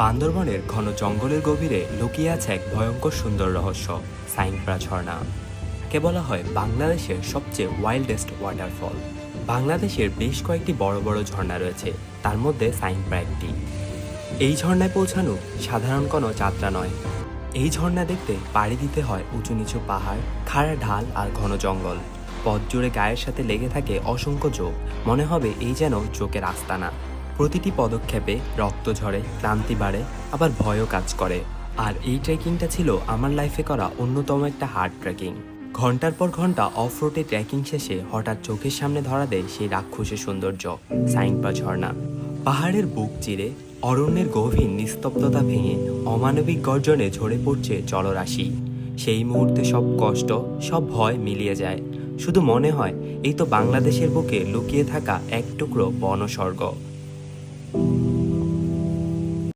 বান্দরবনের ঘন জঙ্গলের গভীরে লুকিয়ে আছে এক ভয়ঙ্কর সুন্দর রহস্য সাইংপ্রা ঝর্ণা। কে বলা হয় বাংলাদেশের সবচেয়ে ওয়াইল্ডেস্ট ওয়াটারফল বাংলাদেশের বেশ কয়েকটি বড় বড় ঝর্ণা রয়েছে, তার মধ্যে সাইংপ্রা একটি। এই ঝর্ণায় পৌঁছানো সাধারণ কোনো যাত্রা নয়। এই ঝর্ণা দেখতে পাড়ি দিতে হয় উঁচু নিচু পাহাড়, খাড়া ঢাল আর ঘন জঙ্গল। পথ জুড়ে গায়ের সাথে লেগে থাকে অসংখ্য চোখ। মনে হবে এই যেন চোখের আস্তানা। প্রতিটি পদক্ষেপে রক্ত ঝরে, ক্লান্তি বাড়ে, আবার ভয়ও কাজ করে। আর এই ট্রেকিংটা ছিল আমার লাইফে করা অন্যতম একটা হার্ড ট্রেকিং ঘণ্টার পর ঘণ্টা অফ রোডে ট্রেকিং শেষে হঠাৎ চোখের সামনে ধরা দেয় সেই রাক্ষসের সৌন্দর্য সাইংপা ঝর্ণা। পাহাড়ের বুক চিরে, অরণ্যের গভীর নিস্তব্ধতা ভেঙে অমানবিক গর্জনে ঝরে পড়ছে জলরাশি। সেই মুহূর্তে সব কষ্ট, সব ভয় মিলিয়ে যায়। শুধু মনে হয়, এই তো বাংলাদেশের বুকে লুকিয়ে থাকা এক টুকরো বনস্বর্গ।